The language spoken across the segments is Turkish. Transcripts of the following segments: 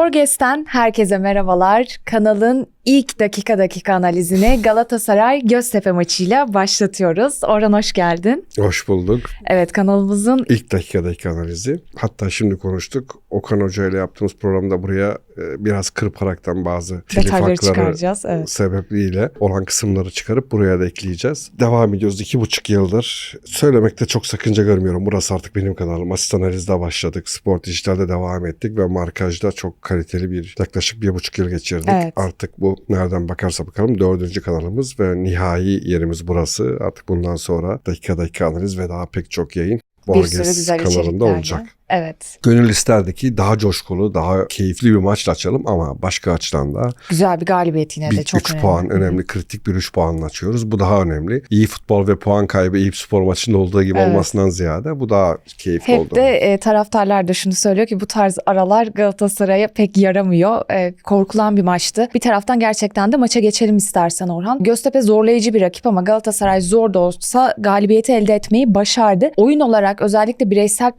Borges'ten herkese merhabalar. Kanalın ilk dakika dakika analizini Galatasaray Göztepe maçıyla başlatıyoruz. Orhan hoş geldin. Hoş bulduk. Evet kanalımızın İlk dakikadaki analizi. Hatta şimdi konuştuk. Okan Hoca ile yaptığımız programda buraya e, biraz kırparaktan bazı telif detayları hakları çıkaracağız. Evet. sebebiyle olan kısımları çıkarıp buraya da ekleyeceğiz. Devam ediyoruz iki buçuk yıldır. Söylemekte çok sakınca görmüyorum. Burası artık benim kanalım. Asist analizde başladık. Spor Dijital'de devam ettik ve markajda çok kaliteli bir yaklaşık bir buçuk yıl geçirdik. Evet. Artık bu nereden bakarsa bakalım dördüncü kanalımız ve nihai yerimiz burası. Artık bundan sonra dakika dakika analiz ve daha pek çok yayın Borges kanalında olacak. Evet. Gönül isterdi ki daha coşkulu, daha keyifli bir maçla açalım ama başka açıdan da Güzel bir galibiyet yine de bir çok 3 önemli. puan önemli, kritik bir 3 puanla açıyoruz. Bu daha önemli. İyi futbol ve puan kaybı iyi spor maçında olduğu gibi Evet. olmasından ziyade bu daha keyifli Hep oldu. de e, taraftarlar da şunu söylüyor ki bu tarz aralar Galatasaray'a pek yaramıyor. E, korkulan bir maçtı. Bir taraftan gerçekten de maça geçelim istersen Orhan. Göztepe zorlayıcı bir rakip ama Galatasaray zor da olsa galibiyeti elde etmeyi başardı. Oyun olarak özellikle bireysel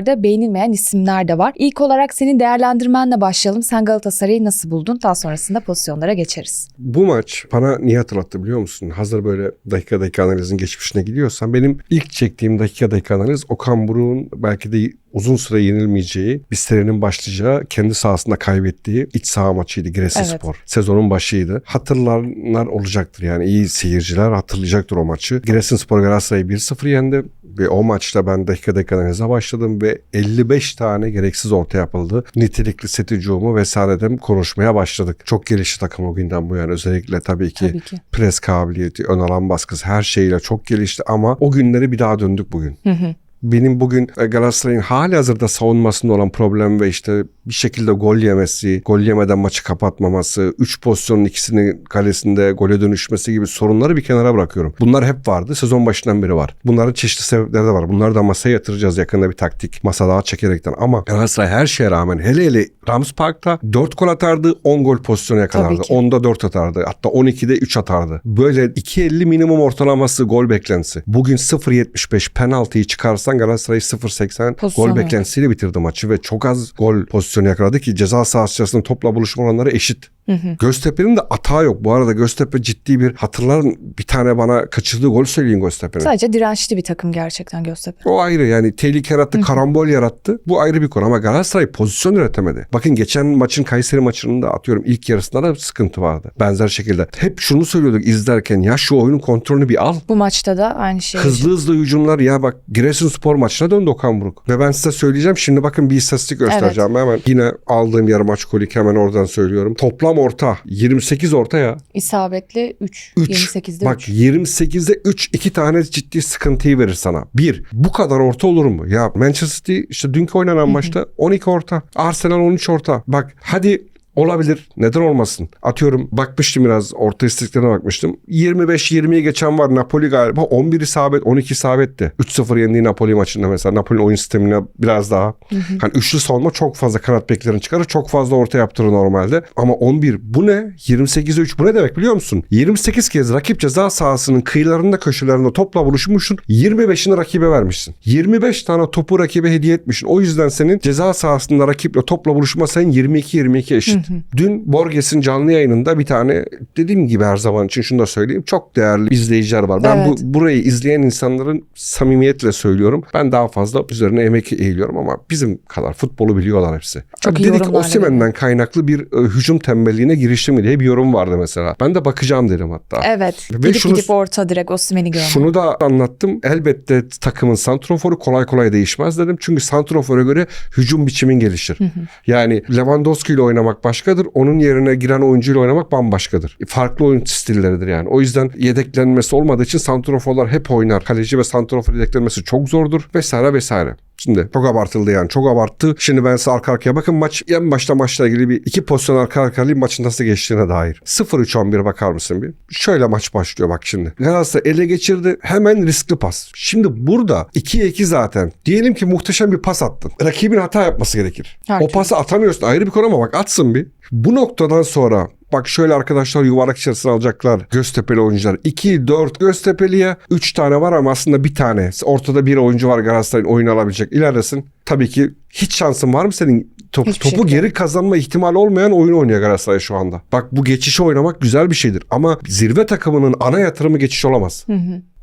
performanslarda beğenilmeyen isimler de var. İlk olarak senin değerlendirmenle başlayalım. Sen Galatasaray'ı nasıl buldun? Daha sonrasında pozisyonlara geçeriz. Bu maç bana niye hatırlattı biliyor musun? Hazır böyle dakika dakika analizin geçmişine gidiyorsan benim ilk çektiğim dakika dakika analiz Okan Buruk'un belki de uzun süre yenilmeyeceği, bir serinin başlayacağı, kendi sahasında kaybettiği iç saha maçıydı Giresunspor. Sezonun başıydı. Hatırlayanlar olacaktır yani iyi seyirciler hatırlayacaktır o maçı. Giresunspor Galatasaray'ı 1-0 yendi ve o maçta ben dakika dakika analize başladım ve 55 tane gereksiz orta yapıldı. Nitelikli set hücumu vesaireden konuşmaya başladık. Çok gelişti takım o günden bu yana özellikle tabii ki Tabii ki. pres kabiliyeti, ön alan baskısı her şeyle çok gelişti ama o günleri bir daha döndük bugün. Hı hı. Benim bugün e, Galatasaray'ın hali hazırda savunmasında olan problem ve işte bir şekilde gol yemesi, gol yemeden maçı kapatmaması, 3 pozisyonun ikisinin kalesinde gole dönüşmesi gibi sorunları bir kenara bırakıyorum. Bunlar hep vardı. Sezon başından beri var. Bunların çeşitli sebepleri de var. Bunları da masaya yatıracağız yakında bir taktik masa daha çekerekten. Ama Galatasaray her şeye rağmen hele hele Rams Park'ta 4 gol atardı, 10 gol pozisyonu yakalardı. Tabii ki. 10'da 4 atardı. Hatta 12'de 3 atardı. Böyle 2.50 minimum ortalaması gol beklentisi. Bugün 0.75 penaltıyı çıkarsan Galatasaray 0.80 Pozisyon gol beklentisiyle bitirdi maçı ve çok az gol pozisyonu yakaladı ki ceza sahası içerisinde topla buluşma oranları eşit. Göztepe'nin de atağı yok. Bu arada Göztepe ciddi bir hatırların bir tane bana kaçırdığı gol söyleyin Göztepe'nin. Sadece dirençli bir takım gerçekten Göztepe. O ayrı yani tehlike yarattı, karambol yarattı. Bu ayrı bir konu ama Galatasaray pozisyon üretemedi. Bakın geçen maçın Kayseri maçının da atıyorum ilk yarısında da sıkıntı vardı. Benzer şekilde. Hep şunu söylüyorduk izlerken ya şu oyunun kontrolünü bir al. Bu maçta da aynı şey. Hızlı hızlı hücumlar ya bak Giresunspor maçına döndü Okan Buruk. Ve ben size söyleyeceğim şimdi bakın bir istatistik göstereceğim hemen. Yine aldığım yarı maç kolik hemen oradan söylüyorum. Toplam orta 28 orta ya. İsabetli 3. 3. 28'de Bak 3. 28'de 3 iki tane ciddi sıkıntıyı verir sana. Bir, bu kadar orta olur mu? Ya Manchester City işte dünkü oynanan maçta 12 orta. Arsenal 13 orta. Bak hadi Olabilir. Neden olmasın? Atıyorum bakmıştım biraz orta isteklerine bakmıştım. 25-20'ye geçen var Napoli galiba. 11 isabet 12 isabetti. 3-0 yendiği Napoli maçında mesela. Napoli'nin oyun sistemine biraz daha. Hani üçlü savunma çok fazla kanat beklerini çıkarır. Çok fazla orta yaptırır normalde. Ama 11 bu ne? 28'e 3 bu ne demek biliyor musun? 28 kez rakip ceza sahasının kıyılarında köşelerinde topla buluşmuşsun. 25'ini rakibe vermişsin. 25 tane topu rakibe hediye etmişsin. O yüzden senin ceza sahasında rakiple topla buluşma sayın 22-22 eşit. Dün Borges'in canlı yayınında bir tane dediğim gibi her zaman için şunu da söyleyeyim. Çok değerli izleyiciler var. Ben Evet. bu burayı izleyen insanların samimiyetle söylüyorum. Ben daha fazla üzerine emek eğiliyorum ama bizim kadar futbolu biliyorlar hepsi. Çok Abi dedik Osimhen'den kaynaklı bir e, hücum tembelliğine girişti mi diye bir yorum vardı mesela. Ben de bakacağım dedim hatta. Evet. Ve gidip şunu- gidip orta direkt Osimhen'i görmek. Şunu da anlattım. Elbette takımın santroforu kolay kolay değişmez dedim. Çünkü santrofora göre hücum biçimin gelişir. Yani Lewandowski ile oynamak başkadır. Onun yerine giren oyuncuyla oynamak bambaşkadır. Farklı oyun stilleridir yani. O yüzden yedeklenmesi olmadığı için santroforlar hep oynar. Kaleci ve santrofor yedeklenmesi çok zordur vesaire vesaire. Şimdi çok abartıldı yani. Çok abarttı. Şimdi ben size arka arkaya bakın maç en başta maçla ilgili bir iki pozisyon arka arkaya maçın nasıl geçtiğine dair. 0-3-11 bakar mısın bir? Şöyle maç başlıyor bak şimdi. Galatasaray ele geçirdi. Hemen riskli pas. Şimdi burada 2'ye 2 zaten. Diyelim ki muhteşem bir pas attın. Rakibin hata yapması gerekir. Her o pası atamıyorsun ayrı bir konu ama bak atsın bir. Bu noktadan sonra Bak şöyle arkadaşlar yuvarlak içerisine alacaklar Göztepe'li oyuncular. 2 4 Göztepe'liye 3 tane var ama aslında bir tane. Ortada bir oyuncu var Galatasaray'ın oyunu alabilecek. İlerlesin. Tabii ki hiç şansın var mı senin top, Hiçbir topu şekilde. geri kazanma ihtimali olmayan oyun oynuyor Galatasaray şu anda. Bak bu geçişi oynamak güzel bir şeydir ama zirve takımının ana yatırımı geçiş olamaz.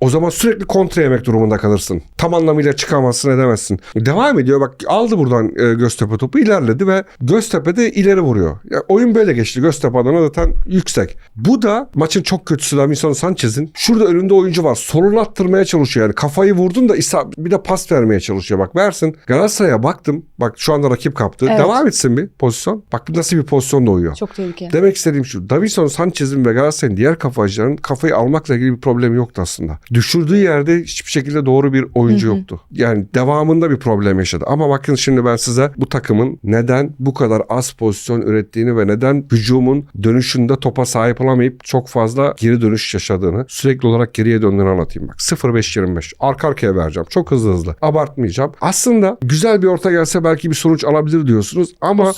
O zaman sürekli kontra yemek durumunda kalırsın. Tam anlamıyla çıkamazsın edemezsin. Devam ediyor bak aldı buradan e, Göztepe topu ilerledi ve Göztepe de ileri vuruyor. Ya, oyun böyle geçti. Göztepe adına zaten yüksek. Bu da maçın çok kötüsü Davinson Sanchez'in. Şurada önünde oyuncu var. Solulattırmaya çalışıyor yani. Kafayı vurdun da isa bir de pas vermeye çalışıyor. Bak versin. Galatasaray'a baktım. Bak şu anda rakip kaptı. Evet. Devam etsin bir pozisyon. Bak nasıl bir pozisyon doğuyor. Çok tehlikeli. Demek istediğim şu. Davinson Sanchez'in ve Galatasaray'ın diğer kafacıların kafayı almakla ilgili bir problemi yoktu aslında. Düşürdüğü yerde hiçbir şekilde doğru bir oyuncu yoktu. Yani devamında bir problem yaşadı. Ama bakın şimdi ben size bu takımın neden bu kadar az pozisyon ürettiğini ve neden hücumun dönüşünde topa sahip olamayıp çok fazla geri dönüş yaşadığını, sürekli olarak geriye döndüğünü anlatayım bak. 0-5-25 arka arkaya vereceğim. Çok hızlı hızlı. Abartmayacağım. Aslında güzel bir orta gelse belki bir sonuç alabilir diyorsunuz ama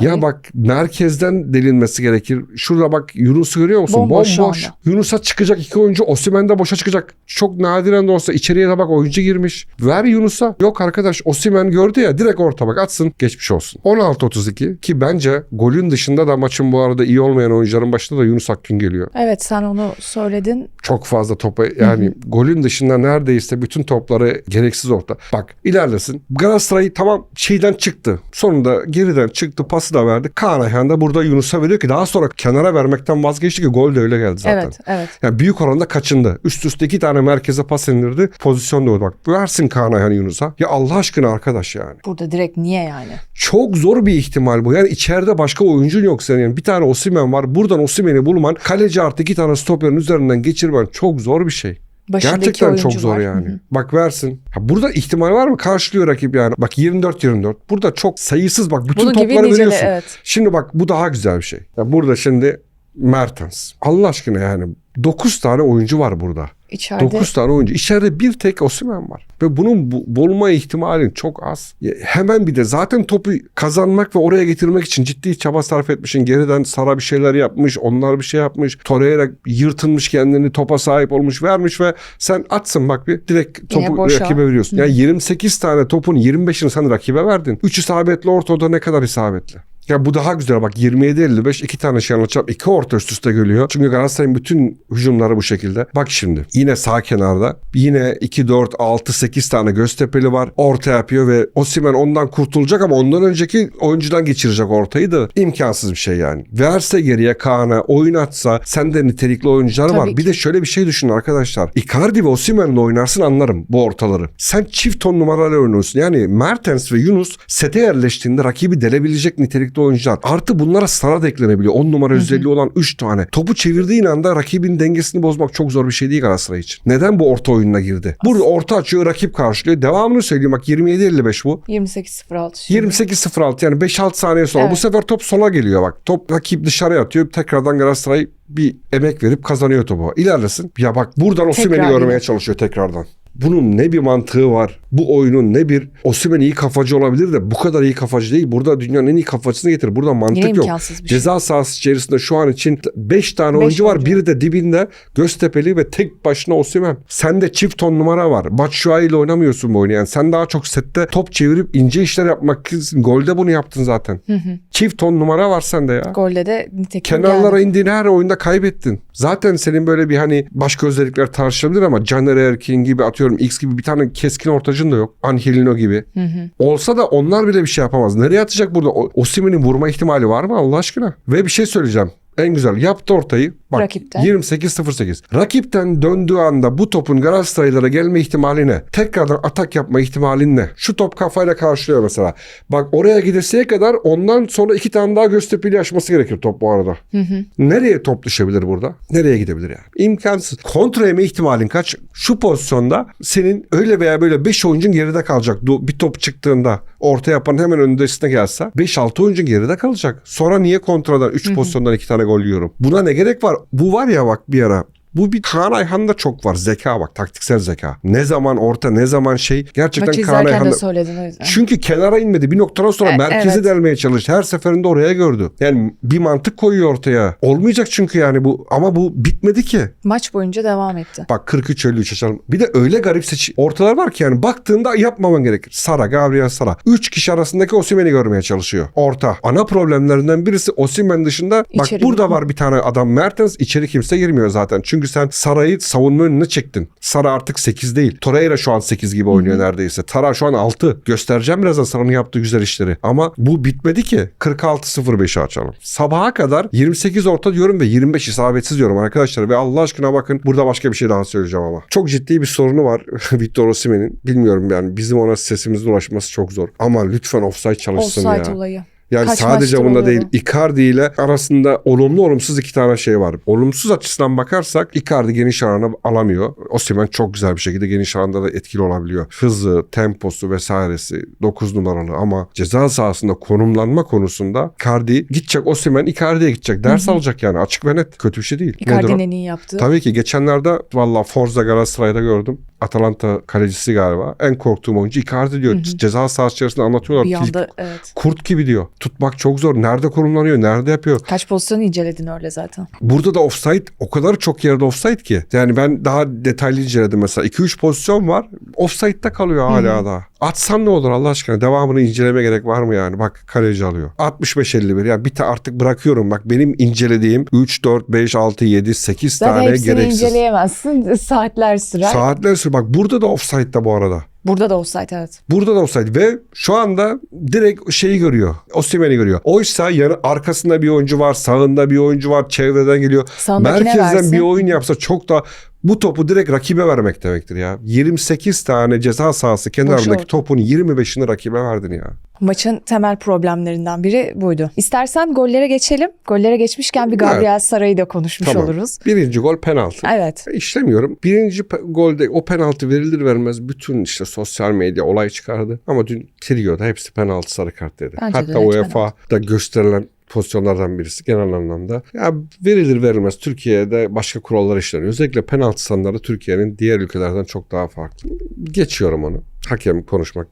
ya bak merkezden delinmesi gerekir. Şurada bak Yunus'u görüyor musun? Bomboş boş şu boş. anda. Yunus'a çıkacak iki oyuncu. Osimhen de boşa çıkacak. Çok nadiren de olsa içeriye de bak oyuncu girmiş. Ver Yunus'a. Yok arkadaş Osimhen gördü ya direkt orta bak atsın geçmiş olsun. 16-32 ki bence golün dışında da maçın bu arada iyi olmayan oyuncuların başında da Yunus Akgün geliyor. Evet sen onu söyledin. Çok fazla topa yani golün dışında neredeyse bütün topları gereksiz orta. Bak ilerlesin. Galatasaray tamam şeyden çıktı. Sonunda geriden çıktı pası da verdi. Kaan Ayhan da burada Yunus'a veriyor ki daha sonra kenara vermekten vazgeçti ki gol de öyle geldi zaten. Evet evet. Yani büyük oranda kaçındı. Üst üste iki tane merkeze pas indirdi. Pozisyon da oldu. Bak versin Kaan Ayhan Yunus'a. Ya Allah aşkına arkadaş yani. Burada direkt niye yani? Çok zor bir ihtimal bu. Yani içeride başka oyuncun yok senin. Yani bir tane Osimhen var. Buradan Osimhen'i bulman, kaleci artı iki tane stoperin üzerinden geçirmen çok zor bir şey. Başındaki Gerçekten çok zor var. yani. Hı hı. Bak versin. Ha, burada ihtimal var mı? Karşılıyor rakip yani. Bak 24-24. Burada çok sayısız bak bütün Bunun topları veriyorsun. evet. Şimdi bak bu daha güzel bir şey. Ya burada şimdi Mertens. Allah aşkına yani 9 tane oyuncu var burada. İçeride 9 tane oyuncu. İçeride bir tek Osimhen var. Ve bunun bu, bulma ihtimalin çok az. Hemen bir de zaten topu kazanmak ve oraya getirmek için ciddi çaba sarf etmişsin. Geriden Sara bir şeyler yapmış. Onlar bir şey yapmış. Torreira yırtınmış kendini. Topa sahip olmuş. Vermiş ve sen atsın bak bir. Direkt topu rakibe veriyorsun. Yani 28 tane topun 25'ini sen rakibe verdin. 3 isabetli ortada ne kadar isabetli? Ya bu daha güzel bak 27-55 iki tane şey anlatacağım. iki orta üst üste geliyor. Çünkü Galatasaray'ın bütün hücumları bu şekilde. Bak şimdi yine sağ kenarda yine 2, 4, 6, 8 tane Göztepe'li var. Orta yapıyor ve Osimhen ondan kurtulacak ama ondan önceki oyuncudan geçirecek ortayı da imkansız bir şey yani. Verse geriye Kaan'a oyun atsa sende nitelikli oyuncular Tabii var. ki. Bir de şöyle bir şey düşünün arkadaşlar. Icardi ve Osimhen'le oynarsın anlarım bu ortaları. Sen çift ton numaralı oynuyorsun. Yani Mertens ve Yunus sete yerleştiğinde rakibi delebilecek nitelikli oyuncular. Artı bunlara Sara da eklenebiliyor. 10 numara özelliği olan 3 tane. Topu çevirdiğin anda rakibin dengesini bozmak çok zor bir şey değil Galatasaray için. Neden bu orta oyununa girdi? Burada orta açıyor rakip karşılıyor. Devamını söyleyeyim bak 27-55 bu. 28-06. şimdi. 28-06 yani 5-6 saniye sonra Evet. bu sefer top sola geliyor bak. Top rakip dışarıya atıyor. Tekrardan Galatasaray bir emek verip kazanıyor topu. İlerlesin. Ya bak buradan Osimhen'i görmeye çalışıyor tekrardan. Bunun ne bir mantığı var. Bu oyunun ne bir Osimhen iyi kafacı olabilir de bu kadar iyi kafacı değil. Burada dünyanın en iyi kafacısını getir. Burada mantık Yine yok. şey. Ceza sahası içerisinde şu an için 5 tane Beş oyuncu var. oyuncu. Biri de dibinde Göztepe'li ve tek başına Osimhen. Sende çift ton numara var. Batshuayi ile oynamıyorsun bu oyunu. Yani sen daha çok sette top çevirip ince işler yapmak için golde bunu yaptın zaten. Hı hı. Çift ton numara var sende ya. Golle de nitekim Kenarlara geldi. indiğin her oyunda kaybettin. Zaten senin böyle bir hani başka özellikler tartışılabilir ama Caner Erkin gibi atıyorum X gibi bir tane keskin ortacın da yok. Angelino gibi. Hı hı. Olsa da onlar bile bir şey yapamaz. Nereye atacak burada? O- Osimhen'in vurma ihtimali var mı Allah aşkına? Ve bir şey söyleyeceğim. En güzel yaptı ortayı. Bak Rakipten. 28-08. Rakipten döndüğü anda bu topun Galatasaray'lara gelme ihtimali ne? Tekrardan atak yapma ihtimali ne? Şu top kafayla karşılıyor mesela. Bak oraya gidesiye kadar ondan sonra iki tane daha Göztepe'li aşması gerekir top bu arada. Hı hı. Nereye top düşebilir burada? Nereye gidebilir yani? İmkansız. Kontra yeme ihtimalin kaç? Şu pozisyonda senin öyle veya böyle 5 oyuncun geride kalacak. Bir top çıktığında orta yapan hemen önündesine gelse 5-6 oyuncun geride kalacak. Sonra niye kontradan 3 pozisyondan 2 tane gol yiyorum? Buna ne gerek var? Bu var ya bak bir ara. Bu bir Kaan Ayhan'da çok var. Zeka bak taktiksel zeka. Ne zaman orta ne zaman şey gerçekten Maçı Kaan Ayhan'da söyledin o yüzden. çünkü kenara inmedi. Bir noktadan sonra E, merkezi evet. delmeye çalıştı. Her seferinde oraya gördü. Yani bir mantık koyuyor ortaya. Olmayacak çünkü yani bu. Ama bu bitmedi ki. Maç boyunca devam etti. Bak 43-53 açalım. Bir de öyle garip seç ortalar var ki yani baktığında yapmaman gerekir. Sara, Gabriel Sara. 3 kişi arasındaki Osimhen'i görmeye çalışıyor. Orta. Ana problemlerinden birisi Osimhen dışında bak İçeri burada girme. var bir tane adam Mertens içeri kimse girmiyor zaten. Çünkü sen Sara'yı savunma önüne çektin. Sara artık 8 değil. Torreira şu an 8 gibi oynuyor neredeyse. Tara şu an 6. Göstereceğim birazdan Sara'nın yaptığı güzel işleri. Ama bu bitmedi ki. 46-05'i açalım. Sabaha kadar 28 orta diyorum ve 25 isabetsiz diyorum arkadaşlar. Ve Allah aşkına bakın burada başka bir şey daha söyleyeceğim ama. Çok ciddi bir sorunu var Victor Osimhen'in. Bilmiyorum yani bizim ona sesimizin ulaşması çok zor. Ama lütfen offside çalışsın Offside ya. olayı. Yani Kaç sadece bunda değil. Icardi ile arasında olumlu olumsuz iki tane şey var. Olumsuz açısından bakarsak Icardi geniş alana alamıyor. Osimhen çok güzel bir şekilde geniş alanda da etkili olabiliyor. Hızı, temposu vesairesi 9 numaralı ama ceza sahasında konumlanma konusunda Icardi gidecek Osimhen Icardi'ye gidecek. Ders alacak yani açık ve net. Kötü bir şey değil. Icardi'nin en iyi yaptığı. Tabii ki geçenlerde valla Forza Galatasaray'da gördüm. Atalanta kalecisi galiba. En korktuğum oyuncu Icardi diyor. Ceza sahası içerisinde anlatıyorlar. Bir anda evet. Kurt gibi diyor. Tutmak çok zor. Nerede konumlanıyor? Nerede yapıyor? Kaç pozisyonu inceledin öyle zaten. Burada da offside o kadar çok yerde offside ki. Yani ben daha detaylı inceledim mesela. 2-3 pozisyon var. Offside'da kalıyor hala da. Atsan ne olur Allah aşkına? Devamını inceleme gerek var mı yani? Bak kaleci alıyor. 65-51 ya bir ta artık bırakıyorum. Bak benim incelediğim 3, 4, 5, 6, 7, 8 Zaten tane hepsini gereksiz. inceleyemezsin. Saatler sürer. Saatler sürüyor. Bak burada da offside'da bu arada. Burada da offside evet. Burada da offside ve şu anda direkt şeyi görüyor. Osimhen'i görüyor. Oysa yanı arkasında bir oyuncu var, sağında bir oyuncu var, çevreden geliyor. Sağındakine Merkezden versin. bir oyun yapsa çok da bu topu direkt rakibe vermek demektir ya. 28 tane ceza sahası kenarındaki topun 25'ini rakibe verdin ya. Maçın temel problemlerinden biri buydu. İstersen gollere geçelim. Gollere geçmişken bir Gabriel Saray'ı da konuşmuş Tamam. oluruz. Birinci gol penaltı. Evet. İşlemiyorum. Birinci golde o penaltı verilir vermez bütün işte sosyal medya olay çıkardı. Ama dün Trio'da hepsi penaltı sarı kart dedi. Bence Hatta UEFA'da gösterilen pozisyonlardan birisi genel anlamda. Ya verilir verilmez Türkiye'de başka kurallar işleniyor. Özellikle penaltı sanları Türkiye'nin diğer ülkelerden çok daha farklı. Geçiyorum onu. Hakem konuşmak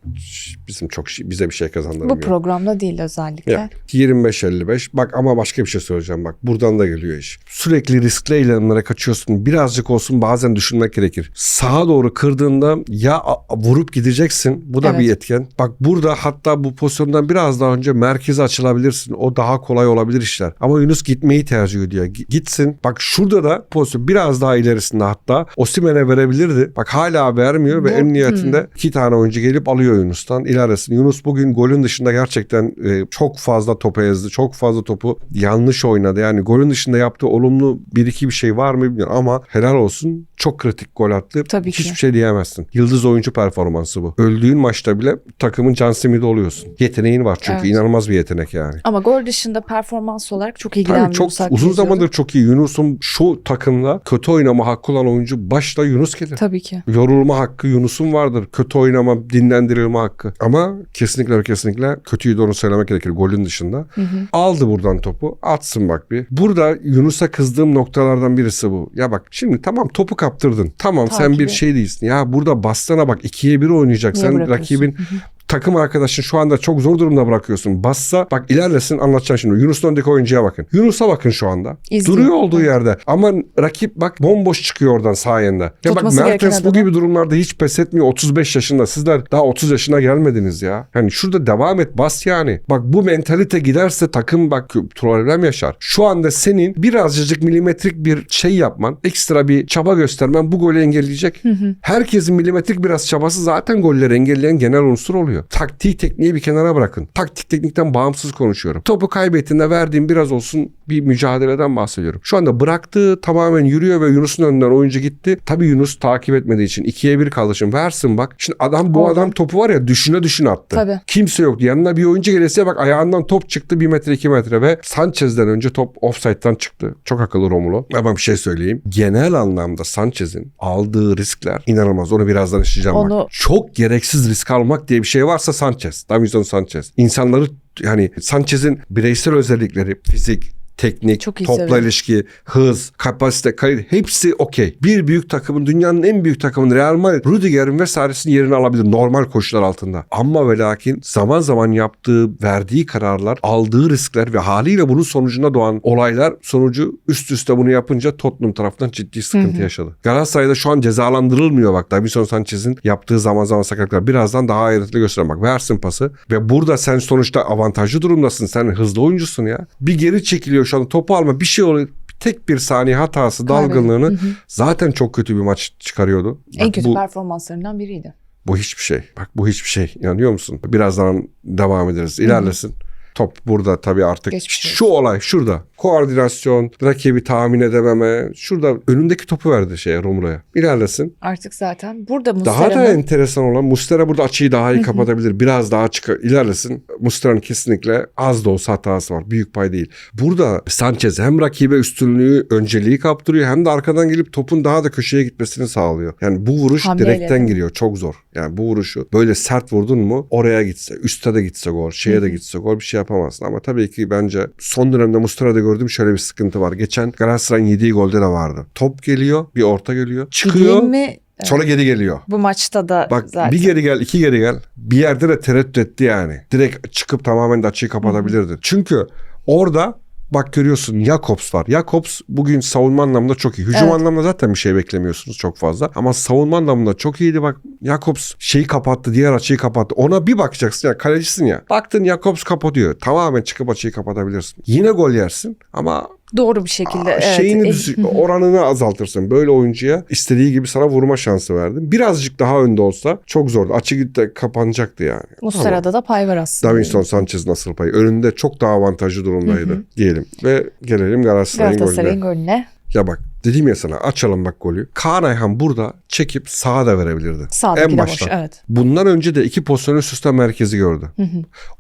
bizim çok bize bir şey kazandırmıyor. Bu programda değil özellikle. Ya 25-55 bak ama başka bir şey söyleyeceğim bak buradan da geliyor iş. Sürekli riskli eylemlere kaçıyorsun birazcık olsun bazen düşünmek gerekir. Sağa doğru kırdığında ya vurup gideceksin bu da Evet. bir etken. Bak burada hatta bu pozisyondan biraz daha önce merkeze açılabilirsin o daha kolay olabilir işler. Ama Yunus gitmeyi tercih ediyor. Gitsin bak şurada da pozisyon biraz daha ilerisinde hatta Osimhen'e verebilirdi. Bak hala vermiyor ve Bu- en nihayetinde iki tane oyuncu gelip alıyor Yunus'tan ilerisini. Yunus bugün golün dışında gerçekten e, çok fazla topu ezdi. Çok fazla topu yanlış oynadı. Yani golün dışında yaptığı olumlu bir iki bir şey var mı bilmiyorum ama helal olsun. Çok kritik gol attı. Tabii ki. Hiçbir şey diyemezsin. Yıldız oyuncu performansı bu. Öldüğün maçta bile takımın can simidi oluyorsun. Yeteneğin var çünkü Evet. inanılmaz bir yetenek yani. Ama gol dışında performans olarak çok ilgilenmiyor. çok uzun zamandır çok iyi. Yunus'un şu takımda kötü oynama hakkı olan oyuncu başta Yunus gelir. Tabii ki. Yorulma hakkı Yunus'un vardır. Kötü oynama, dinlendirilme hakkı. Ama kesinlikle ve kesinlikle kötüyü de onu söylemek gerekir golün dışında. Aldı buradan topu. Atsın bak bir. Burada Yunus'a kızdığım noktalardan birisi bu. Ya bak şimdi tamam topu kaptırdın. Tamam sen bir Takibi. şey değilsin. Ya burada bastana bak ikiye bir oynayacak. Niye sen rakibin takım arkadaşın şu anda çok zor durumda bırakıyorsun. Bassa bak ilerlesin anlatacağım şimdi. Yunus'un öndeki oyuncuya bakın. Yunus'a bakın şu anda. İzliyor. Duruyor olduğu Evet. yerde. Ama rakip bak bomboş çıkıyor oradan sayende. Ya bak Mertens bu gibi durumlarda hiç pes etmiyor. 35 yaşında. Sizler daha 30 yaşına gelmediniz ya. Yani şurada devam et bas yani. Bak bu mentalite giderse takım bak problem yaşar. Şu anda senin birazcık milimetrik bir şey yapman, ekstra bir çaba göstermen bu golü engelleyecek. Herkesin milimetrik biraz çabası zaten golleri engelleyen genel unsur oluyor. Taktiği tekniği bir kenara bırakın. Taktik teknikten bağımsız konuşuyorum. Topu kaybettiğinde verdiğim biraz olsun bir mücadeleden bahsediyorum. Şu anda bıraktığı tamamen yürüyor ve Yunus'un önünden oyuncu gitti. Tabii Yunus takip etmediği için ikiye bir kaldı. Şimdi versin bak. Şimdi adam bu Oldu. adam topu var ya düşüne düşüne attı. Tabii. Kimse yoktu. Yanına bir oyuncu gelirse bak ayağından top çıktı bir metre iki metre ve Sanchez'den önce top offside'dan çıktı. Çok akıllı Romulo. Ama bir şey söyleyeyim. Genel anlamda Sanchez'in aldığı riskler inanılmaz. Onu birazdan işleyeceğim Onu- bak. Çok gereksiz risk almak diye bir varsa Sanchez. Davinson Sanchez. İnsanları yani Sanchez'in bireysel özellikleri, fizik, teknik, Çok iyi topla ilişki, hız, kapasite, kalite hepsi okey. Bir büyük takımın dünyanın en büyük takımın Real Madrid, Rudiger'in vesairesinin yerini alabilir normal koşullar altında. Ama ve lakin zaman zaman yaptığı, verdiği kararlar, aldığı riskler ve haliyle bunun sonucunda doğan olaylar sonucu üst üste bunu yapınca Tottenham tarafından ciddi sıkıntı yaşadı. Galatasaray'da şu an cezalandırılmıyor bak. Davinson Sanchez'in yaptığı zaman zaman sakatlıklar. Birazdan daha ayrıntılı göstereyim bak. Versin pası ve burada sen sonuçta avantajlı durumdasın. Sen hızlı oyuncusun ya. Bir geri çekiliyor şu anda topu alma bir şey oluyor. Tek bir saniye hatası, dalgınlığını zaten çok kötü bir maç çıkarıyordu. En Bak kötü bu, performanslarından biriydi. bu hiçbir şey. Bak bu hiçbir şey. İnanıyor musun? Birazdan devam ederiz. İlerlesin. Top burada tabii artık Geçmiş şu olay şurada. Koordinasyon, rakibi tahmin edememe. Şurada önündeki topu verdi şeye Romula'ya. İlerlesin. Artık zaten burada Daha da enteresan olan Mustera burada açıyı daha iyi kapatabilir. Biraz daha çıkar. ilerlesin. Mustera'nın kesinlikle az da olsa hatası var. Büyük pay değil. Burada Sanchez hem rakibe üstünlüğü, önceliği kaptırıyor hem de arkadan gelip topun daha da köşeye gitmesini sağlıyor. Yani bu vuruş Hamleyle, direkten giriyor. Çok zor. Yani bu vuruşu böyle sert vurdun mu oraya gitse, üste de gitse gol, şeye de gitse gol bir şey yapamazsın. Ama tabii ki bence son dönemde Mustera'da gördüğüm şöyle bir sıkıntı var. Geçen Galatasaray'ın yediği golde de vardı. Top geliyor, bir orta geliyor. Çıkıyor. Mi? Sonra geri geliyor. Bu maçta da Bak zaten. bir geri gel iki geri gel. Bir yerde de tereddüt etti yani. Direkt çıkıp tamamen de açıyı kapatabilirdi. Çünkü orada bak görüyorsun Jakobs var. Jakobs bugün savunma anlamında çok iyi. Hücum Evet. anlamında zaten bir şey beklemiyorsunuz çok fazla. Ama savunma anlamında çok iyiydi. Bak Jakobs şeyi kapattı diğer açıyı kapattı. Ona bir bakacaksın ya kalecisin ya. Baktın Jakobs kapatıyor. Tamamen çıkıp açıyı kapatabilirsin. Yine gol yersin ama Doğru bir şekilde. Aa, evet. şeyini E- düş- oranını azaltırsın. Böyle oyuncuya istediği gibi sana vurma şansı verdin. Birazcık daha önde olsa çok zordu. Açık de kapanacaktı yani. Muslera'da da pay var aslında. Davinson Sanchez nasıl payı? Önünde çok daha avantajlı durumdaydı diyelim. Ve gelelim Galatasaray'ın Galatasaray'ın golüne. golüne. Ya bak dedim ya sana açalım bak golü. Kaan Ayhan burada çekip sağa da verebilirdi. Sağdaki en de boş. başta. Evet. Bundan önce de iki pozisyon üst üste merkezi gördü.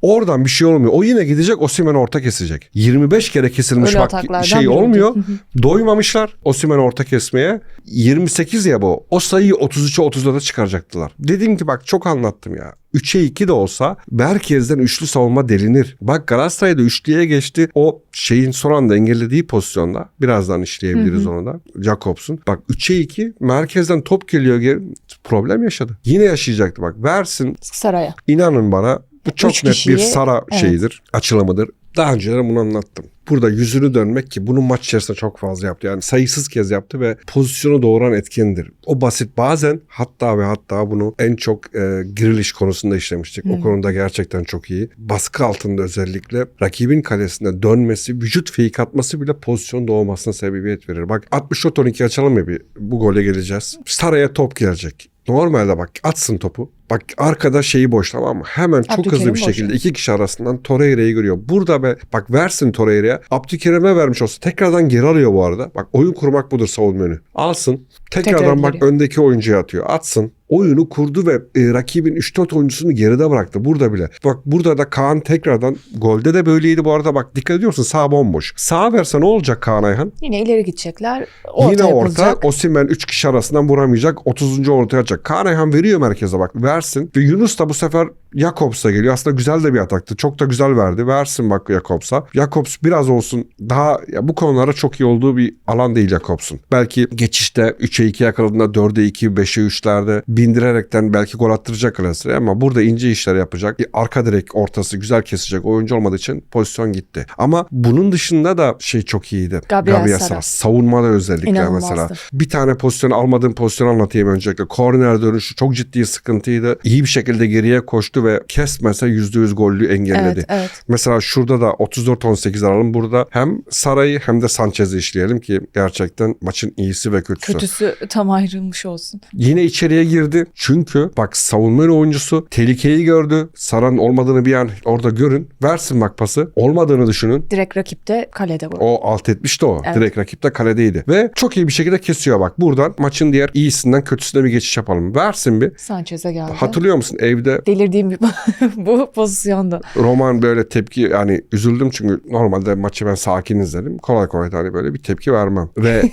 Oradan bir şey olmuyor. O yine gidecek Osimhen orta kesecek. 25 kere kesilmiş Öyle bak şey olmuyor. Doymamışlar Osimhen orta kesmeye. 28 ya bu. O sayıyı 33'e 34'e çıkaracaktılar. Dedim ki bak çok anlattım ya. 3'e 2 de olsa merkezden üçlü savunma delinir. Bak Galatasaray'da üçlüye geçti. O şeyin son anda engellediği pozisyonda. Birazdan işleyebiliriz onu da. Jacobs'un. Bak 3'e 2 merkezden top geliyor geri. Problem yaşadı. Yine yaşayacaktı bak. Versin Saraya. İnanın bana bu çok Üç net kişiyi- bir Sara evet. şeyidir, açılımıdır. Daha önceden bunu anlattım. Burada yüzünü dönmek ki bunu maç içerisinde çok fazla yaptı. Yani sayısız kez yaptı ve pozisyonu doğuran etkendir. O basit bazen hatta ve hatta bunu en çok e, giriliş konusunda işlemiştik. O konuda gerçekten çok iyi. Baskı altında özellikle rakibin kalesine dönmesi, vücut fake atması bile pozisyon doğmasına sebebiyet verir. Bak 64-12 açalım ya bir bu gole geleceğiz. Saraya top gelecek. Normalde bak atsın topu. Bak arkada şeyi boş tamam mı? Hemen çok Abdülkerim hızlı bir boş. şekilde iki kişi arasından Torreira'yı görüyor. Burada be bak versin Torreira'ya. Abdülkerim'e vermiş olsa tekrardan geri alıyor bu arada. Bak oyun kurmak budur savunma önü. Alsın. Tekrardan Tekrar bak öndeki oyuncuya atıyor. Atsın. Oyunu kurdu ve e, rakibin 3-4 oyuncusunu geride bıraktı burada bile. Bak burada da Kaan tekrardan golde de böyleydi bu arada. Bak dikkat ediyorsun sağ bomboş. Sağ verse ne olacak Kaan Ayhan? Yine ileri gidecekler. Orta Yine orta. yapılacak. Osimhen 3 kişi arasından vuramayacak. 30. ortaya atacak. Kaan Ayhan veriyor merkeze bak. Versin. Ve Yunus da bu sefer Jakobs'a geliyor. Aslında güzel de bir ataktı. Çok da güzel verdi. Versin bak Jakobs'a. Jakobs biraz olsun daha ya bu konulara çok iyi olduğu bir alan değil Jakobs'un. Belki geçişte 3'e 2 yakaladığında 4'e 2, 5'e 3'lerde bindirerekten belki gol attıracak Galatasaray ama burada ince işler yapacak. Bir arka direk ortası güzel kesecek oyuncu olmadığı için pozisyon gitti. Ama bunun dışında da şey çok iyiydi. Gabriel Sara. Savunmada özellikle mesela. Bir tane pozisyon almadığım pozisyonu anlatayım öncelikle. Korner dönüşü çok ciddi sıkıntıydı. İyi bir şekilde geriye koştu ve kesmese %100 gollü engelledi. Evet, evet. Mesela şurada da 34-18 alalım. Burada hem Saray'ı hem de Sanchez'i işleyelim ki gerçekten maçın iyisi ve kötüsü. Kötüsü tam ayrılmış olsun. Yine içeriye girdi. Çünkü bak savunma oyuncusu tehlikeyi gördü. Sara'nın olmadığını bir an orada görün. Versin bak pası. Olmadığını düşünün. Direkt rakipte kalede gol. O alt etmişti o. Evet. Direkt rakip de kaledeydi. Ve çok iyi bir şekilde kesiyor bak. Buradan maçın diğer iyisinden kötüsüne bir geçiş yapalım. Versin bir. Sanchez'e geldi. Hatırlıyor musun evde Delirdiğim bir bu pozisyonda. Roman böyle tepki yani üzüldüm çünkü normalde maçı ben sakin izlerim. Kolay kolay hani böyle bir tepki vermem. Ve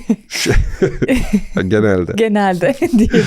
genelde. Genelde değil.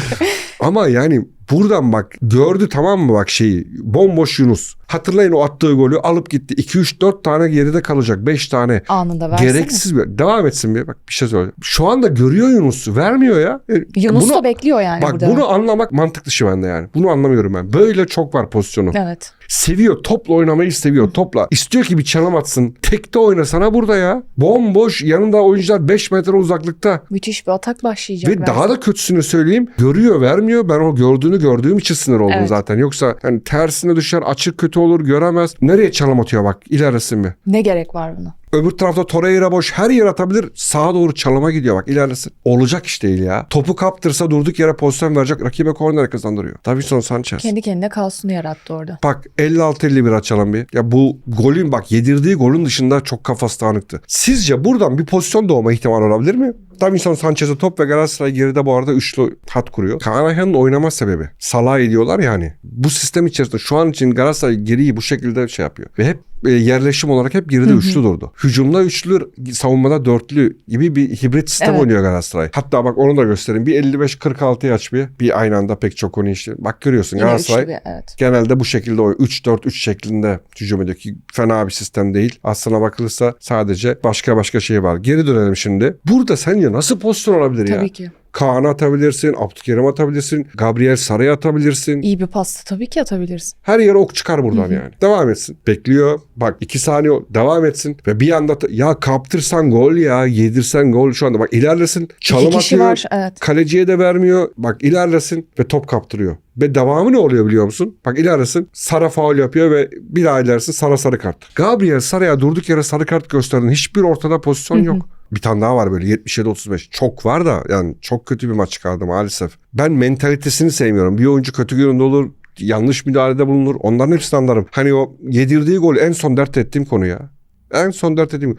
Ama yani Buradan bak gördü tamam mı bak şeyi bomboş Yunus. Hatırlayın o attığı golü alıp gitti. 2-3-4 tane geride kalacak 5 tane. Anında versene. Gereksiz bir devam etsin bir bak bir şey söyle. Şu anda görüyor Yunus'u vermiyor ya. E, Yunus bunu- da bekliyor yani Bak burada. bunu anlamak mantık dışı bende yani. Bunu anlamıyorum ben. Böyle çok var pozisyonu. Evet. Seviyor. Topla oynamayı seviyor. Topla. İstiyor ki bir çalım atsın. Tekte oynasana burada ya. Bomboş. Yanında oyuncular 5 metre uzaklıkta. Müthiş bir atak başlayacak. Ve belki. daha da kötüsünü söyleyeyim. Görüyor vermiyor. Ben o gördüğünü gördüğüm için sinir oldum Evet. zaten. Yoksa hani tersine düşer açık kötü olur göremez. Nereye çalım atıyor bak ilerisi mi? Ne gerek var buna? Öbür tarafta Torreira boş her yer atabilir. Sağa doğru çalıma gidiyor bak ilerlesin. Olacak iş değil ya. Topu kaptırsa durduk yere pozisyon verecek. Rakibe korner kazandırıyor. Davinson Sanchez. Kendi kendine kaosunu yarattı orada. Bak 56-51 açalım bir. Ya bu golün bak yedirdiği golün dışında çok kafası dağınıktı. Sizce buradan bir pozisyon doğma ihtimali olabilir mi? Davinson Sanchez'e top ve Galatasaray geride bu arada üçlü hat kuruyor. Kaan Ayhan'ın oynama sebebi. Salah ediyorlar yani. Bu sistem içerisinde şu an için Galatasaray geriyi bu şekilde şey yapıyor. Ve hep e, yerleşim olarak hep geride üçlü durdu. Hücumda üçlü, savunmada dörtlü gibi bir hibrit sistem Evet. oynuyor Galatasaray. Hatta bak onu da göstereyim. Bir 55-46'yı aç bir. Bir aynı anda pek çok konu işte. Bak görüyorsun Yine Galatasaray üçlü bir, evet. Genelde bu şekilde o 3-4-3 şeklinde hücum ediyor ki fena bir sistem değil. Aslına bakılırsa sadece başka başka şey var. Geri dönelim şimdi. Burada sence nasıl pozisyon olabilir ya? Tabii ki. Kaan'ı atabilirsin, Abdülkerim atabilirsin, Gabriel Saray'ı atabilirsin. İyi bir pasta tabii ki atabilirsin. Her yere ok çıkar buradan yani. Devam etsin. Bekliyor. Bak iki saniye devam etsin. Ve bir anda ya kaptırsan gol ya yedirsen gol şu anda. Bak ilerlesin. Çalım İki kişi atıyor. var. Evet. Kaleciye de vermiyor. Bak ilerlesin ve top kaptırıyor. Ve devamı ne oluyor biliyor musun? Bak ilerlesin Sara faul yapıyor ve bir daha ilerlesin Sara sarı kart. Gabriel Sara'ya durduk yere sarı kart gösterdin. Hiçbir ortada pozisyon yok. Bir tane daha var böyle 77-35. Çok var da yani çok kötü bir maç çıkardı maalesef. Ben mentalitesini sevmiyorum. Bir oyuncu kötü gününde olur yanlış müdahalede bulunur. Onların hepsini anlarım. Hani o yedirdiği gol en son dert ettiğim konu ya. En son dert ettiğim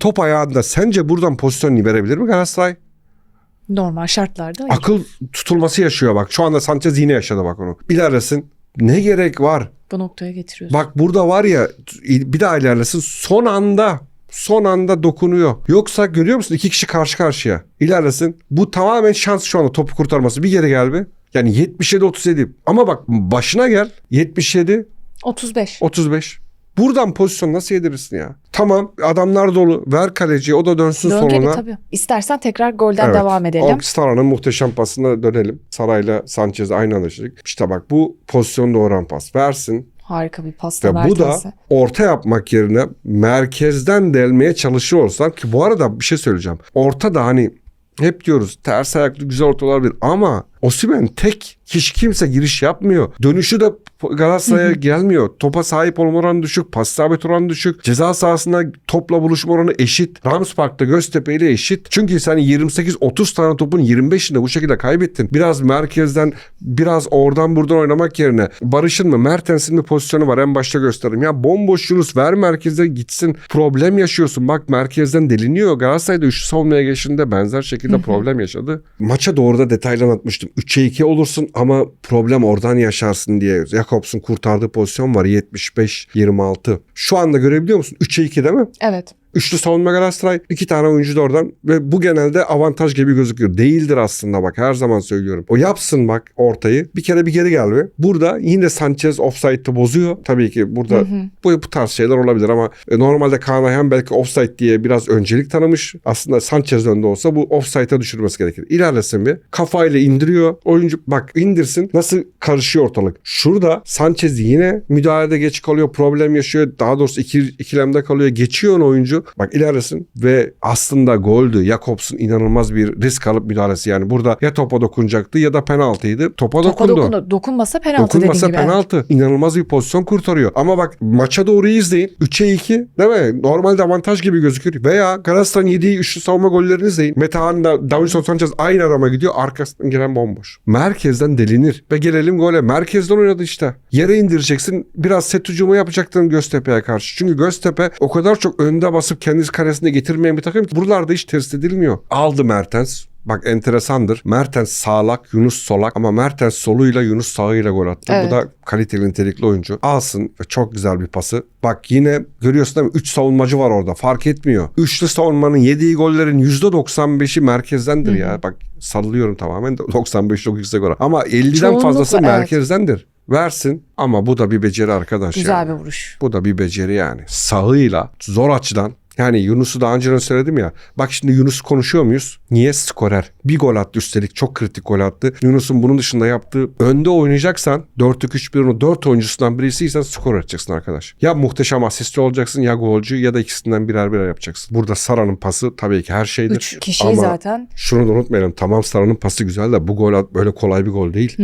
top ayağında sence buradan pozisyon verebilir mi Galatasaray? Normal şartlarda. hayır. Akıl tutulması yaşıyor bak. Şu anda Sanchez yine yaşadı bak onu. İlerlesin. Ne gerek var? Bu noktaya getiriyorsun. Bak burada var ya bir daha ilerlesin. Son anda son anda dokunuyor. Yoksa görüyor musun iki kişi karşı karşıya. İlerlesin. Bu tamamen şans şu anda topu kurtarması. Bir geri gel bir. Yani 77-37. Ama bak başına gel. 77 35. 35. Buradan pozisyon nasıl yedirirsin ya? Tamam adamlar dolu. Ver kaleciye o da dönsün Dön geri soluna. tabii. İstersen tekrar golden Evet. devam edelim. Sara'nın muhteşem pasına dönelim. Saray'la Sanchez aynı anda yaşadık. İşte bak bu pozisyon doğuran pas. Versin. Harika bir pasta Ve bu da orta yapmak yerine merkezden delmeye çalışıyor olsan ki bu arada bir şey söyleyeceğim. Orta da hani hep diyoruz ters ayaklı güzel orta olabilir ama Osimhen tek hiç kimse giriş yapmıyor. Dönüşü de Galatasaray'a gelmiyor. Topa sahip olma oranı düşük. Pas isabet oranı düşük. Ceza sahasında topla buluşma oranı eşit. Ramspark'ta Göztepe ile eşit. Çünkü sen 28-30 tane topun 25'inde bu şekilde kaybettin. Biraz merkezden biraz oradan buradan oynamak yerine Barış'ın mı Mertens'in mi pozisyonu var en başta göstereyim. Ya bomboş Yunus ver merkeze gitsin. Problem yaşıyorsun. Bak merkezden deliniyor. Galatasaray'da üçlü savunmaya geçtiğinde benzer şekilde problem yaşadı. Maça doğru da detaylı anlatmıştım. 3'e 2 olursun ama problem oradan yaşarsın diye. Jakobs'un kurtardığı pozisyon var 75-26. Şu anda görebiliyor musun? 3'e 2 değil mi? Evet. Üçlü savunma Galatasaray. iki tane oyuncu da oradan. Ve bu genelde avantaj gibi gözüküyor. Değildir aslında bak her zaman söylüyorum. O yapsın bak ortayı. Bir kere bir geri gel be. Burada yine Sanchez offside'ı bozuyor. Tabii ki burada bu, bu tarz şeyler olabilir ama e, normalde Kaan Ayhan belki offside diye biraz öncelik tanımış. Aslında Sanchez önde olsa bu offside'a düşürmesi gerekir. İlerlesin bir. Kafayla indiriyor. Oyuncu bak indirsin. Nasıl karışıyor ortalık. Şurada Sanchez yine müdahalede geç kalıyor. Problem yaşıyor. Daha doğrusu iki, ikilemde kalıyor. Geçiyor oyuncu. Bak ilerlesin ve aslında goldü. Jakobs'un inanılmaz bir risk alıp müdahalesi. Yani burada ya topa dokunacaktı ya da penaltıydı. Topa, Topa dokundu. dokundu. Dokunmasa penaltı Dokunmasa dediğin gibi. Penaltı. İnanılmaz bir pozisyon kurtarıyor. Ama bak maça doğru izleyin. 3'e 2 değil mi? Normalde avantaj gibi gözükür. Veya Galatasaray'ın yediği üçlü savunma gollerini izleyin. Metehan'la Davinson Sanchez aynı adama gidiyor. Arkasından giren bomboş. Merkezden delinir. Ve gelelim gole. Merkezden oynadı işte. Yere indireceksin. Biraz set hücumu yapacaktın Göztepe'ye karşı. Çünkü Göztepe o kadar çok önde basıp kendisi karesine getirmeyen bir takım ki buralarda hiç test edilmiyor. Aldı Mertens. Bak enteresandır. Mertens sağlak, Yunus solak ama Mertens soluyla Yunus sağıyla gol attı. Evet. Bu da kaliteli nitelikli oyuncu. Alsın ve çok güzel bir pası. Bak yine görüyorsun değil mi? 3 savunmacı var orada. Fark etmiyor. Üçlü savunmanın yediği gollerin %95'i merkezdendir ya. Bak sallıyorum tamamen de 95 çok yüksek oran. Ama 50'den Çoğunlukla, fazlası evet. merkezdendir. Versin ama bu da bir beceri arkadaş Güzel yani. bir vuruş. Bu da bir beceri yani. Sağıyla zor açıdan yani Yunus'u daha önceden söyledim ya. Bak şimdi Yunus konuşuyor muyuz? Niye skorer? Bir gol attı üstelik çok kritik gol attı. Yunus'un bunun dışında yaptığı önde oynayacaksan 4-2-3-1'in 4 oyuncusundan birisiysen skor edeceksin arkadaş. Ya muhteşem asistçi olacaksın ya golcü ya da ikisinden birer birer yapacaksın. Burada Sara'nın pası tabii ki her şeydir. Üç kişiyi Ama zaten. şunu da unutmayalım. Tamam Sara'nın pası güzel de bu gol böyle kolay bir gol değil.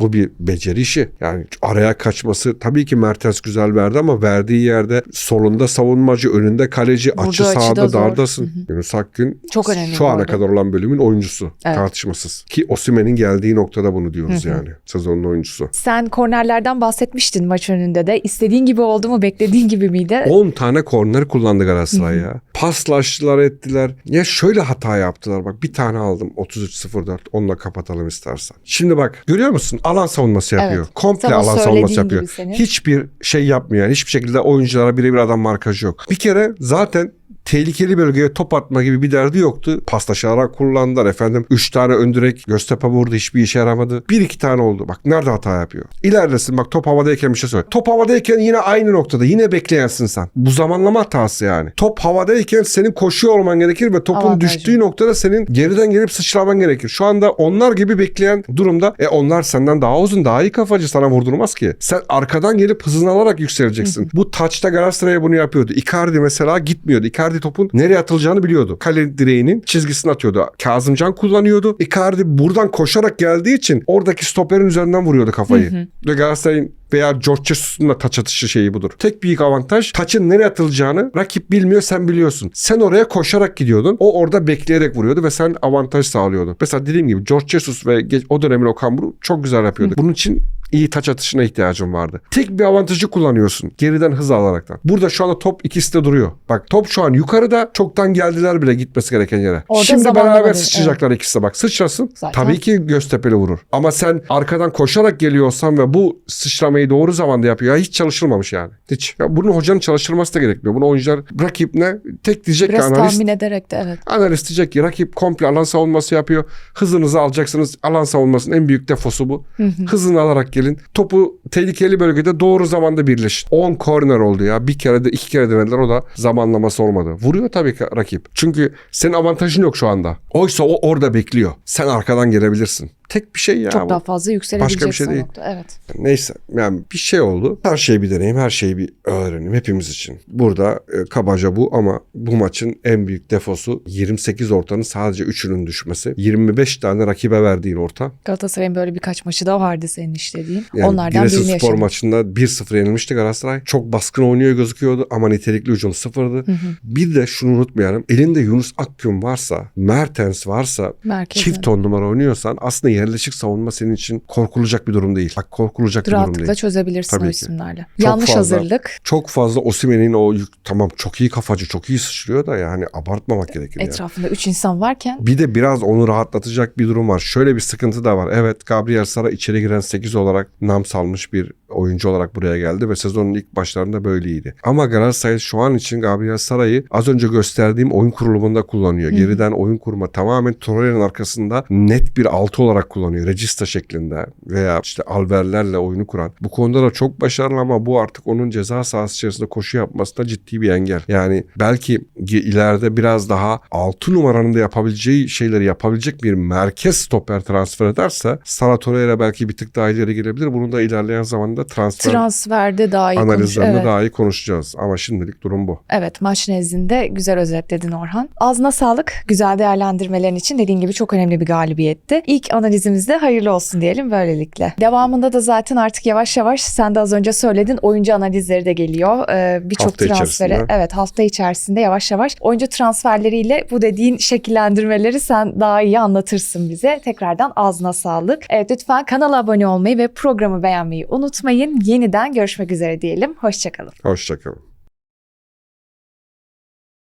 Bu bir beceri işi. Yani araya kaçması tabii ki Mertens güzel verdi ama verdiği yerde solunda savunmacı, önünde kaleci, açı sağda dardasın. Yunus Akgün Çok önemli şu ana arada. kadar olan bölümün oyuncusu. Evet. Tartışmasız. Ki Osimhen'in geldiği noktada bunu diyoruz yani. Sezonun oyuncusu. Sen kornerlerden bahsetmiştin maç önünde de. İstediğin gibi oldu mu? Beklediğin gibi miydi? 10 tane korner kullandı Galatasaray ya. Paslaştılar ettiler. Ya şöyle hata yaptılar bak bir tane aldım 33-04 onunla kapatalım istersen. Şimdi bak görüyor musun alan savunması yapıyor. Evet. Komple Sana alan savunması yapıyor. senin. Hiçbir şey yapmıyor yani hiçbir şekilde oyunculara birebir adam markajı yok. Bir kere zaten tehlikeli bölgeye top atma gibi bir derdi yoktu. Paslaşarak kullandılar efendim. 3 tane ön direk Göztepe vurdu hiçbir işe yaramadı. Bir iki tane oldu. Bak nerede hata yapıyor. İlerlesin bak top havadayken bir şey söyle. Top havadayken yine aynı noktada yine bekleyensin sen. Bu zamanlama hatası yani. Top havadayken senin koşuyor olman gerekir ve topun Avantajı. düştüğü noktada senin geriden gelip sıçraman gerekir. Şu anda onlar gibi bekleyen durumda e onlar senden daha uzun daha iyi kafacı sana vurdurmaz ki. Sen arkadan gelip hızını alarak yükseleceksin. Bu taçta Galatasaray'a bunu yapıyordu. Icardi mesela gitmiyordu. Icardi topun nereye atılacağını biliyordu. Kale direğinin çizgisini atıyordu. Kazımcan kullanıyordu. Icardi buradan koşarak geldiği için oradaki stoperin üzerinden vuruyordu kafayı. Ve Galatasaray'ın veya George Jesus'un da taç atışı şeyi budur. Tek büyük avantaj taçın nereye atılacağını rakip bilmiyor sen biliyorsun. Sen oraya koşarak gidiyordun. O orada bekleyerek vuruyordu ve sen avantaj sağlıyordun. Mesela dediğim gibi George Jesus ve o dönemin Okan Buruk çok güzel yapıyordu. Bunun için iyi taç atışına ihtiyacın vardı. Tek bir avantajı kullanıyorsun. Geriden hız alaraktan. Burada şu anda top ikisi de duruyor. Bak top şu an yukarıda çoktan geldiler bile gitmesi gereken yere. Orada Şimdi beraber değil, sıçrayacaklar ikisi de bak. Sıçrasın. Zaten. Tabii ki Göztepe'li vurur. Ama sen arkadan koşarak geliyorsan ve bu sıçramayı doğru zamanda yapıyor. Ya hiç çalışılmamış yani. Hiç. Ya bunu hocanın çalıştırması da gerekmiyor. Bunu oyuncular rakip ne? Tek diyecek Biraz ki analist. tahmin ederek de evet. Analist diyecek ki rakip komple alan savunması yapıyor. Hızınızı alacaksınız. Alan savunmasının en büyük defosu bu. Hızını alarak gelin. Topu tehlikeli bölgede doğru zamanda birleşin. 10 corner oldu ya. Bir kere de iki kere denediler. O da zamanlaması olmadı. Vuruyor tabii ki rakip. Çünkü senin avantajın yok şu anda. Oysa o orada bekliyor. Sen arkadan gelebilirsin. Tek bir şey ya. Çok bu. daha fazla yükselebileceksin Başka bir şey değil. nokta. Evet. Neyse yani bir şey oldu. Her şeyi bir deneyim, her şeyi bir öğrenim hepimiz için. Burada e, kabaca bu ama bu maçın en büyük defosu 28 ortanın sadece 3'ünün düşmesi. 25 tane rakibe verdiğin orta. Galatasaray'ın böyle birkaç maçı da vardı senin işlediğin. Yani Onlardan birini Giresunspor yaşadım. maçında 1-0 yenilmişti Galatasaray. Çok baskın oynuyor gözüküyordu ama nitelikli hücum sıfırdı. Bir de şunu unutmayalım. Elinde Yunus Akgün varsa, Mertens varsa, Merkezden. çift on numara oynuyorsan aslında yerleşik savunma senin için korkulacak bir durum değil. Bak korkulacak bir durum değil. çözebilirsin Tabii o isimlerle. Çok Yanlış fazla. hazırlık. Çok fazla Osimhen'in o yük tamam çok iyi kafacı çok iyi sıçrıyor da yani abartmamak gerekir yani. Etrafında üç insan varken Bir de biraz onu rahatlatacak bir durum var. Şöyle bir sıkıntı da var. Evet Gabriel Sara içeri giren 8 olarak nam salmış bir oyuncu olarak buraya geldi ve sezonun ilk başlarında böyleydi. Ama Galatasaray şu an için Gabriel Sara'yı az önce gösterdiğim oyun kurulumunda kullanıyor. Geriden oyun kurma tamamen Torreira'nın arkasında net bir altı olarak kullanıyor. Regista şeklinde veya işte alverlerle oyunu kuran. Bu konuda da çok başarılı ama bu artık onun ceza sahası içerisinde koşu yapmasına ciddi bir engel. Yani belki ileride biraz daha 6 numaranın da yapabileceği şeyleri yapabilecek bir merkez stoper transfer ederse Sara Torreira belki bir tık daha ileri gelebilir. Bunu da ilerleyen zamanda transfer transferde daha iyi konuş. analizlerinde Evet. daha iyi konuşacağız. Ama şimdilik durum bu. Evet maç nezdinde güzel özetledin Orhan. Ağzına sağlık. Güzel değerlendirmelerin için dediğin gibi çok önemli bir galibiyetti. İlk analizimizde hayırlı olsun diyelim böylelikle. Devamında da zaten artık yavaş yavaş sen de az önce söyledin oyuncu analizleri de geliyor. Ee, Birçok transfere. içerisinde. Evet hafta içerisinde yavaş yavaş oyuncu transferleriyle bu dediğin şekillendirmeleri sen daha iyi anlatırsın bize. Tekrardan ağzına sağlık. Evet lütfen kanala abone olmayı ve programı beğenmeyi unutmayın. Yeniden görüşmek üzere diyelim. Hoşçakalın. Hoşçakalın.